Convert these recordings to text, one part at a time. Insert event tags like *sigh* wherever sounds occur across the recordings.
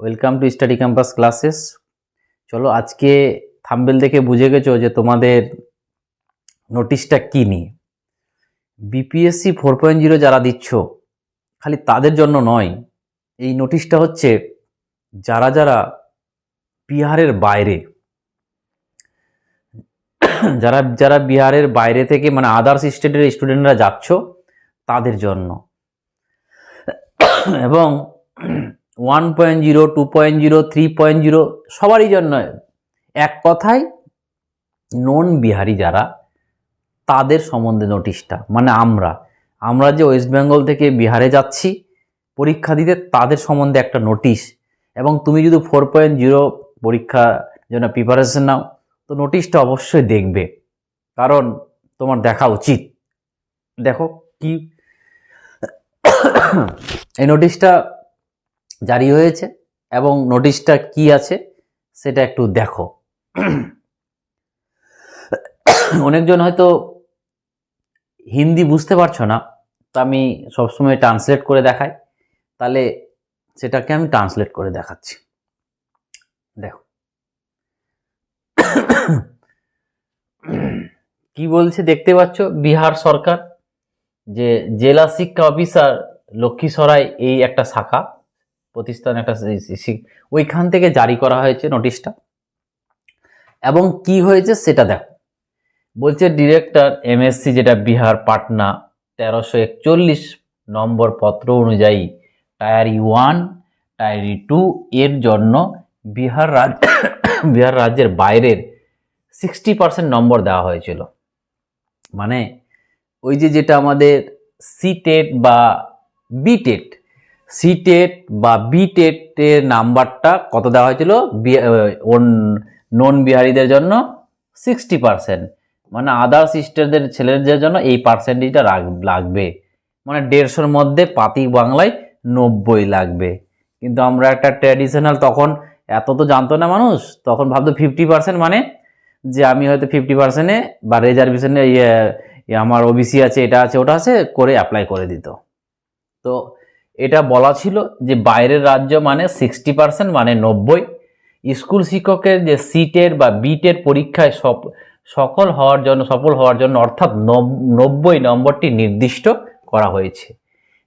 Welcome to study campus classes চলো আজকে thumbnail দেখে বুঝে গেছো যে তোমাদের নোটিশটা কি নিয়ে? বিপিএসসি ফোর পয়েন্ট জিরো যারা দিচ্ছ, খালি তাদের জন্য নয়, এই নোটিশটা হচ্ছে যারা যারা বিহারের বাইরে, যারা যারা বিহারের বাইরে থেকে মানে আদার্স স্টেটের স্টুডেন্টরা যাচ্ছ, তাদের জন্য। এবং one point zero two point zero three point zero সবারই জন্য। এক কথায় নন বিহারি যারা, তাদের সম্বন্ধে নোটিশটা মানে আমরা। আমরা যে ওয়েস্ট বেঙ্গল থেকে বিহারে যাচ্ছি, পরীক্ষা দিতে তাদের সম্বন্ধে একটা নোটিশ এবং তুমি যদি ফোর পয়েন্ট জিরো পরীক্ষা জন্য প্রিপারেশন নাও, তো নোটিশটা অবশ্যই দেখবে। কারণ, তোমার দেখা উচিত। দেখো, কি *coughs* এই নোটিশটা জারি হয়েছে এবং নোটিশটা কি আছে সেটা একটু দেখো। অনেকজন হয়তো হিন্দি বুঝতে পারছ না, তো আমি সবসময় ট্রান্সলেট করে দেখাই। তাহলে সেটাকে আমি ট্রান্সলেট করে দেখাচ্ছি। দেখো। কি বলছে দেখতে পাচ্ছ? বিহার সরকার যে জেলা শিক্ষা অফিসার লক্ষ্মীসরাই এই একটা শাখা। প্রতিষ্ঠান একটা ওইখান থেকে জারি করা হয়েছে নোটিশটা। এবং কি হয়েছে সেটা দেখো। বলছে ডিরেক্টর এমএসসি যেটা বিহার, পাটনা, তেরোশো একচল্লিশ নম্বর পত্র অনুযায়ী টায়ারি ওয়ান, টায়ারি টু এর জন্য বিহার রাজ্য, বিহার রাজ্যের বাইরের সিক্সটি পার্সেন্ট নম্বর দেওয়া হয়েছিল। মানে ওই যে যেটা আমাদের সি টেট বা বি টেট সি টেট বা বি টেটের নাম্বারটা কত দেওয়া হয়েছিল? নন বিহারিদের জন্য সিক্সটি পার্সেন্ট মানে আদার্স স্টেটদের ছেলেদের জন্য এই পার্সেন্টেজটা লাগবে। মানে দেড়শোর মধ্যে পাতি বাংলায় নব্বই লাগবে। কিন্তু আমরা একটা ট্র্যাডিশনাল তখন এত তো জানতো না মানুষ, তখন ভাবতো ফিফটি পার্সেন্ট মানে যে আমি হয়তো ফিফটি পার্সেন্টে বা রিজার্ভেশনে ইয়ে ইয়ে আমার ওবিসি আছে, এটা আছে, ওটা আছে, করে অ্যাপ্লাই করে দিত। তো এটা বলা ছিল যে বাইরের রাজ্য মানে সিক্সটি পার্সেন্ট মানে নব্বই। স্কুল শিক্ষকের যে সিটের বা বিটের পরীক্ষায় সব সকল হওয়ার জন্য, সফল হওয়ার জন্য অর্থাৎ নব- নব্বই নম্বরটি নির্দিষ্ট করা হয়েছে।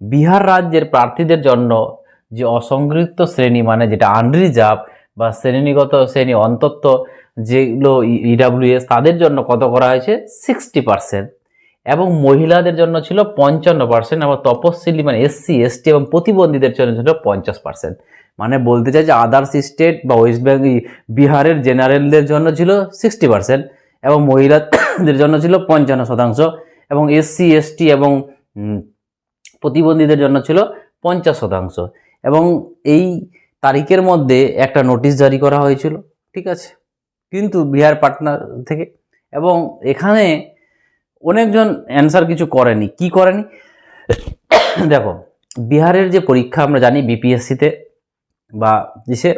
বিহার রাজ্যের প্রার্থীদের জন্য যে অসংযুক্ত শ্রেণি মানে যেটা আনরিজার্ভ বা শ্রেণীগত শ্রেণি অন্তত যেগুলো ইডাব্লিউএস তাদের জন্য কত করা হয়েছে? সিক্সটি পার্সেন্ট এবং মহিলাদের জন্য ছিল পঞ্চান্ন পার্সেন্ট আবার তপশিলি মানে এসসি এসটি এবং প্রতিবন্ধীদের জন্য ছিল পঞ্চাশ পার্সেন্ট মানে বলতে চাই যে আদার্স স্টেট বা ওয়েস্ট বেঙ্গল বিহারের জেনারেলদের জন্য ছিল সিক্সটি পার্সেন্ট এবং মহিলাদের জন্য ছিল পঞ্চান্ন শতাংশ এবং এসসি এসটি এবং প্রতিবন্ধীদের জন্য ছিল পঞ্চাশ শতাংশ। এবং এই তারিখের মধ্যে একটা নোটিশ জারি করা হয়েছিল, ঠিক আছে? কিন্তু বিহার পাটনা থেকে। এবং এখানে অনেকজন অ্যান্সার কিছু করেনি। কি করেনি? দেখো, বিহারের যে পরীক্ষা, আমরা জানি বিপিএসসিতে বা ইসে,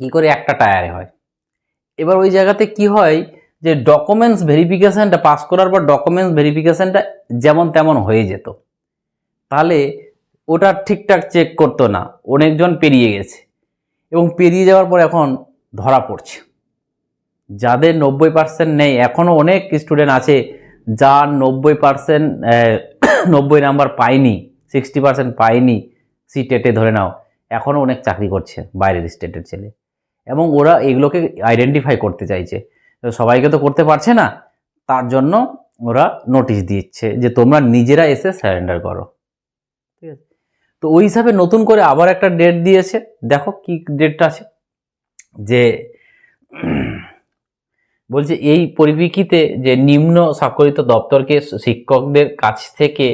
কী করে একটা টায়ারে হয়। এবার ওই জায়গাতে কি হয় যে ডকুমেন্টস ভেরিফিকেশানটা পাস করার পর ডকুমেন্টস ভেরিফিকেশানটা যেমন তেমন হয়ে যেত। তাহলে ওটা ঠিকঠাক চেক করতো না। অনেকজন পেরিয়ে গেছে। এবং পেরিয়ে যাওয়ার পর এখন ধরা পড়ছে। যাদের নব্বই পার্সেন্ট নেই এখনও অনেক স্টুডেন্ট আছে যার নব্বই পার্সেন্ট নব্বই নাম্বার পায়নি সিক্সটি পার্সেন্ট পায়নি সি টেটে ধরে নাও। এখনও অনেক চাকরি করছে, বাইরের স্টেটের ছেলে। এবং ওরা এগুলোকে আইডেন্টিফাই করতে চাইছে। সবাইকে তো করতে পারছে না, তার জন্য ওরা নোটিশ দিচ্ছে যে তোমরা নিজেরা এসে স্যারেন্ডার করো। ঠিক আছে? তো ওই হিসাবে নতুন করে আবার একটা ডেট দিয়েছে। দেখো কি ডেটটা আছে। যে বলছে, এই পরিপ্রেক্ষিতে যে নিম্ন স্বাক্ষরিত দপ্তরকে শিক্ষকদের কাছ থেকে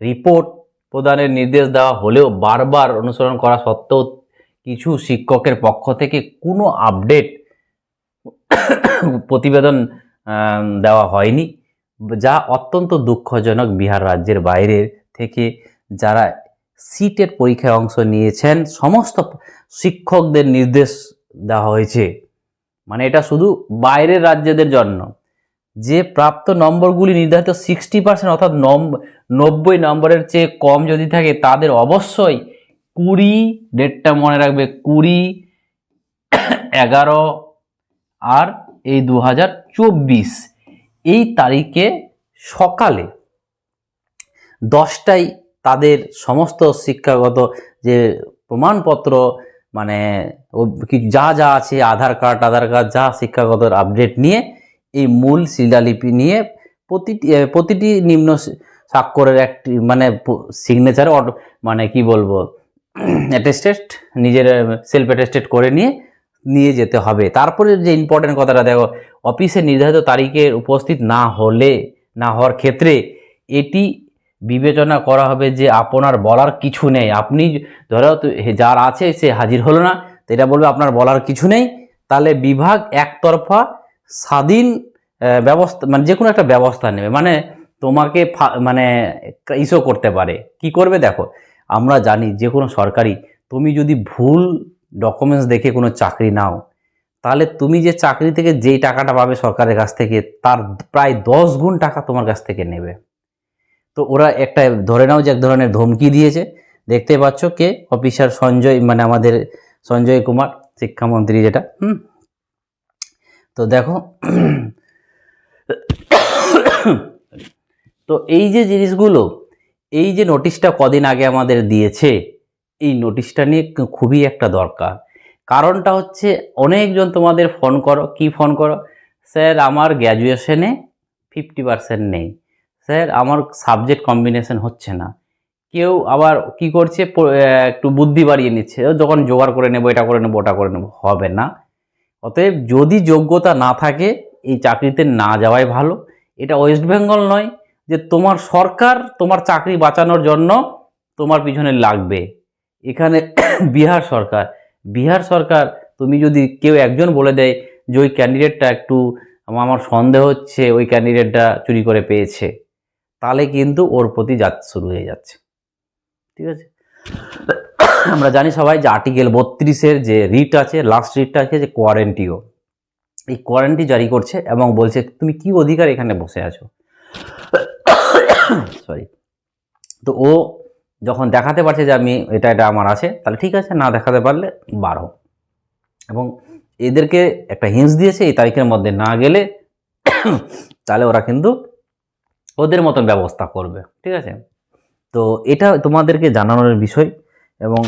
রিপোর্ট প্রদানের নির্দেশ দেওয়া হলেও বারবার অনুসরণ করা সত্ত্বেও কিছু শিক্ষকের পক্ষ থেকে কোনো আপডেট প্রতিবেদন দেওয়া হয়নি, যা অত্যন্ত দুঃখজনক বিহার রাজ্যের বাইরের থেকে যারা সিটের পরীক্ষায় অংশ নিয়েছেন, সমস্ত শিক্ষকদের নির্দেশ দেওয়া হয়েছে। মানে এটা শুধু বাইরের রাজ্যদের জন্য। যে প্রাপ্ত নম্বরগুলি নির্ধারিত সিক্সটি পার্সেন্ট অর্থাৎ নব্বই নম্বরের চেয়ে কম যদি থাকে, তাদের অবশ্যই কুড়ি ডেটটা মনে রাখবে কুড়ি, এগারো, আর এই দু হাজার চব্বিশ। এই তারিখে সকালে দশটায় তাদের সমস্ত শিক্ষাগত যে প্রমাণপত্র মানে যা যা আছে, আধার কার্ড আধার কার্ড, যা শিক্ষাগত আপডেট নিয়ে এই মূল শিলালিপি নিয়ে প্রতিটি প্রতিটি নিম্ন স্বাক্ষরের একটি মানে সিগনেচার মানে কি বলব *clears throat* অ্যাটেস্টেড নিজের সেলফ অ্যাটেস্টেড করে নিয়ে নিয়ে যেতে হবে। তারপরে যে ইম্পর্টেন্ট কথাটা, দেখো অফিসে নির্ধারিত তারিখে উপস্থিত না হলে, না হওয়ার ক্ষেত্রে এটি বিবেচনা করা হবে যে আপনার বলার কিছু নেই। আপনি ধরো যার আছে সে হাজির হলো না, তো এটা বলবে আপনার বলার কিছু নেই। তাহলে বিভাগ একতরফা স্বাধীন ব্যবস্থা মানে যে কোনো একটা ব্যবস্থা নেবে। মানে তোমাকে মানে ইস্যু করতে পারে। কি করবে দেখো, আমরা জানি যে কোনো সরকারি, তুমি যদি ভুল ডকুমেন্টস দেখে কোনো চাকরি নাও, তাহলে তুমি যে চাকরি থেকে যেই টাকাটা পাবে সরকারের কাছ থেকে, তার প্রায় দশ গুণ টাকা তোমার কাছ থেকে নেবে। তো ওরা একটা ধরে নাও যে এক ধরনের ধমকি দিয়েছে। দেখতে পাচ্ছ কে? অফিসার সঞ্জয় মানে আমাদের সঞ্জয় কুমার, শিক্ষামন্ত্রী যেটা, হুম? তো দেখো, তো এই যে জিনিসগুলো, এই যে নোটিশটা কদিন আগে আমাদের দিয়েছে, এই নোটিশটা নিয়ে খুবই একটা দরকার। কারণটা হচ্ছে অনেকজন তোমাদের ফোন করো, কি ফোন করো? স্যার, আমার গ্র্যাজুয়েশনে ফিফটি পার্সেন্ট নেই। স্যার, আমার সাবজেক্ট কম্বিনেশন হচ্ছে না। কেউ আবার কি করছে একটু বুদ্ধি বাড়িয়ে নিচ্ছে যখন জোগাড় করে নেব, এটা করে নেব, ওটা করে নেব। হবে না। অতএব যদি যোগ্যতা না থাকে, এই চাকরিতে না যাওয়াই ভালো। এটা ওয়েস্ট বেঙ্গল নয় যে তোমার সরকার তোমার চাকরি বাঁচানোর জন্য তোমার পিছনে লাগবে। এখানে *coughs* বিহার সরকার বিহার সরকার, তুমি যদি কেউ একজন বলে দেয় যে, ওই ক্যান্ডিডেটটা একটু, আমার সন্দেহ হচ্ছে, ওই ক্যান্ডিডেটটা চুরি করে পেয়েছে। তাহলে কিন্তু ওর প্রতি যাত শুরু হয়ে যাচ্ছে। ঠিক আছে? আমরা জানি সবাই যে আর্টিকেল বত্রিশের যে রিট আছে লাস্ট রিটটা আছে যে কোয়ারেন্টিও এই কোয়ারেন্টি জারি করছে এবং বলছে, তুমি কি অধিকার এখানে বসে আছো? সরি তো ও যখন দেখাতে পারছে যে আমি এটা এটা আমার আছে, তাহলে ঠিক আছে, না দেখাতে পারলে বারো এবং এদেরকে একটা হিন্স দিয়েছে এই তারিখের মধ্যে না গেলে তাহলে ওরা কিন্তু ওদের মতন ব্যবস্থা করবে, ঠিক আছে? তো এটা তোমাদেরকে জানানোর বিষয় এবং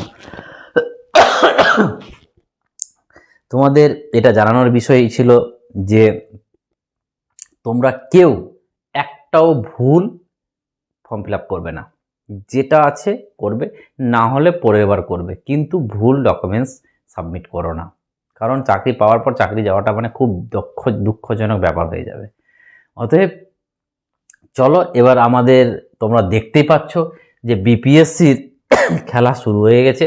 তোমাদের এটা জানানোর বিষয় ছিল যে তোমরা কেউ একটাও ভুল ফর্ম ফিল করবে না। যেটা আছে করবে, না হলে পরের বার করবে। কিন্তু ভুল ডকুমেন্টস সাবমিট করো না। কারণ চাকরি পাওয়ার পর চাকরি যাওয়াটা মানে খুব দক্ষ, দুঃখজনক ব্যাপার হয়ে যাবে। অতএব চলো, এবার আমাদের তোমরা দেখতেই পাচ্ছ যে বিপিএসসির খেলা শুরু হয়ে গেছে।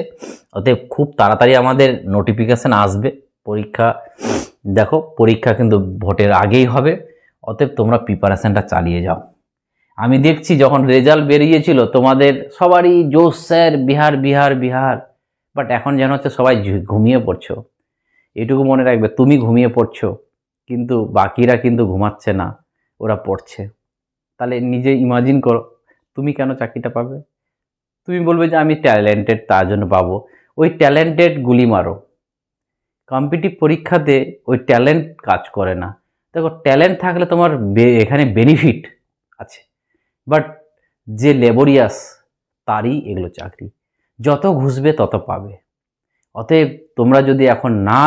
অতএব খুব তাড়াতাড়ি আমাদের নোটিফিকেশান আসবে। পরীক্ষা, দেখো, পরীক্ষা কিন্তু ভোটের আগেই হবে। অতএব তোমরা প্রিপারেশানটা চালিয়ে যাও। আমি দেখছি যখন রেজাল্ট বেরিয়েছিল, তোমাদের সবারই জোশ স্যার, বিহার বিহার বিহার। বাট এখন যেন হচ্ছে সবাই ঘুমিয়ে পড়ছো। এটুকু মনে রাখবে, তুমি ঘুমিয়ে পড়ছো। কিন্তু বাকিরা কিন্তু ঘুমাচ্ছে না, ওরা পড়ছে। তাহলে নিজে ইমাজিন করো, তুমি কেন চাকরিটা পাবে? তুমি বলবে যে আমি ট্যালেন্টেড তার জন্য পাবো। ওই ট্যালেন্টেড গুলি মারো। কম্পিটিভ পরীক্ষাতে ওই ট্যালেন্ট কাজ করে না। দেখো ট্যালেন্ট থাকলে তোমার এখানে বেনিফিট আছে। বাট যে লেবরিয়াস তারই এগুলো চাকরি। যত ঘুষবে তত পাবে। অতএব তোমরা যদি এখন না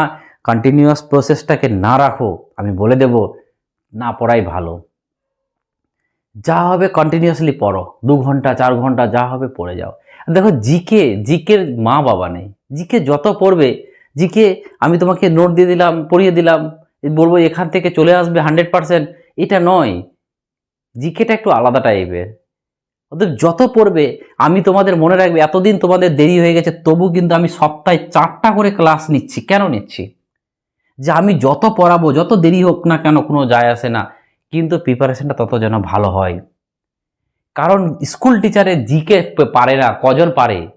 কন্টিনিউয়াস প্রসেসটাকে না রাখো, আমি বলে দেব, না পড়াই ভালো। যা হবে কন্টিনিউয়াসলি পড়ো। দু ঘণ্টা, চার ঘণ্টা, যা হবে পড়ে যাও। দেখো জিকে জিকের মা বাবা নেই। জিকে যত পড়বে জিকে আমি তোমাকে নোট দিয়ে দিলাম, পড়িয়ে দিলাম, বলব এখান থেকে চলে আসবে হান্ড্রেড পার্সেন্ট এটা নয়। জিকেটা একটু আলাদা টাইপের ওদের যত পড়বে, আমি তোমাদের মনে রাখবে, এতদিন তোমাদের দেরি হয়ে গেছে, তবু কিন্তু আমি সপ্তাহে চারটা করে ক্লাস নিচ্ছি। কেন নিচ্ছি? যে আমি যত পড়াবো, যত দেরি হোক না কেন, কোনো যায় আসে না। কিন্তু প্রিপারেশনটা তত যেন ভালো হয়। কারণ স্কুল টিচারে জিকে পারে না, কজন পারে?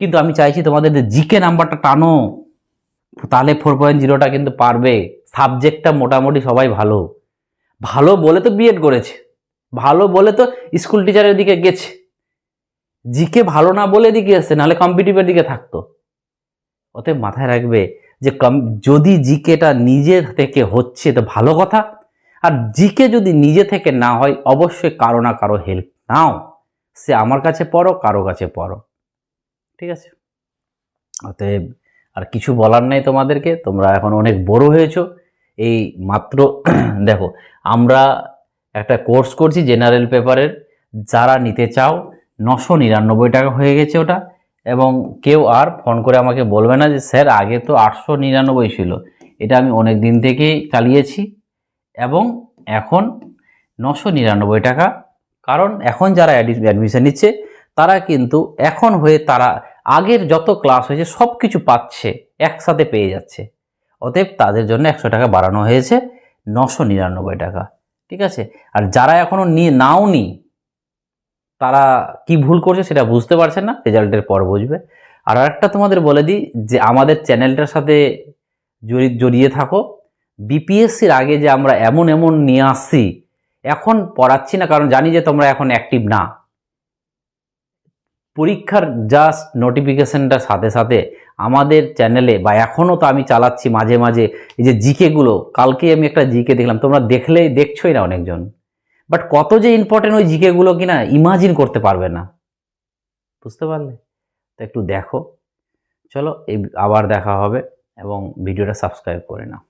কিন্তু আমি চাইছি তোমাদের জিকে নাম্বারটা টানো। তাহলে ফোর পয়েন্ট জিরোটা কিন্তু পারবে। সাবজেক্টটা মোটামুটি সবাই ভালো। ভালো বলে তো বিএড করেছে। ভালো বলে তো স্কুল টিচারের দিকে গেছে। জিকে ভালো না বলে দিকে এসছে নাহলে কম্পিটিভের দিকে থাকতো। অতএব মাথায় রাখবে যে কম যদি জিকেটা নিজে থেকে হচ্ছে, তো ভালো কথা। আর জিকে যদি নিজে থেকে না হয়, অবশ্যই কারও না কারও হেল্প নাও। সে আমার কাছে পড়ো, কারও কাছে পড়ো। ঠিক আছে? অতএব আর কিছু বলার নেই তোমাদেরকে, তোমরা এখন অনেক বড় হয়েছো। এই মাত্র *clears throat* দেখো, আমরা একটা কোর্স করছি জেনারেল পেপারের যারা নিতে চাও, নশো নিরানব্বই টাকা হয়ে গেছে ওটা। এবং কেউ আর ফোন করে আমাকে বলবে না যে, স্যার, আগে তো আটশো নিরানব্বই ছিল। এটা আমি অনেক দিন থেকেই চালিয়েছি। এবং এখন নশো নিরানব্বই টাকা। কারণ এখন যারা অ্যাডমিশন নিচ্ছে, তারা কিন্তু এখন হয়ে তারা আগের যত ক্লাস হয়েছে সব কিছু পাচ্ছে, একসাথে পেয়ে যাচ্ছে। অতএব তাদের জন্য একশো টাকা বাড়ানো হয়েছে নশো নিরানব্বই টাকা। ঠিক আছে? আর যারা এখনও নিয়ে নাও নি তারা কি ভুল করছে সেটা বুঝতে পারছে না, রেজাল্টের পর বুঝবে। আর একটা তোমাদের বলে দিই যে আমাদের চ্যানেলটার সাথে জড়ি- জড়িয়ে থাকো। বিপিএসসির আগে যে আমরা এমন এমন নিয়ে আসছি এখন পড়াচ্ছি না, কারণ জানি যে তোমরা এখন অ্যাক্টিভ না। পরীক্ষার জাস্ট নোটিফিকেশনটার সাথে সাথে আমাদের চ্যানেলে বা এখনও তো আমি চালাচ্ছি মাঝে মাঝে, এই যে জিকেগুলো কালকে আমি একটা জিকে দেখলাম, তোমরা দেখলেই দেখছোই না অনেকজন। বাট কত যে ইম্পর্টেন্ট ওই জিকেগুলো কিনা ইমাজিন করতে পারবে না। বুঝতে পারলে? তো একটু দেখো। চলো এই আবার দেখা হবে, এবং ভিডিওটা সাবস্ক্রাইব করে নাও।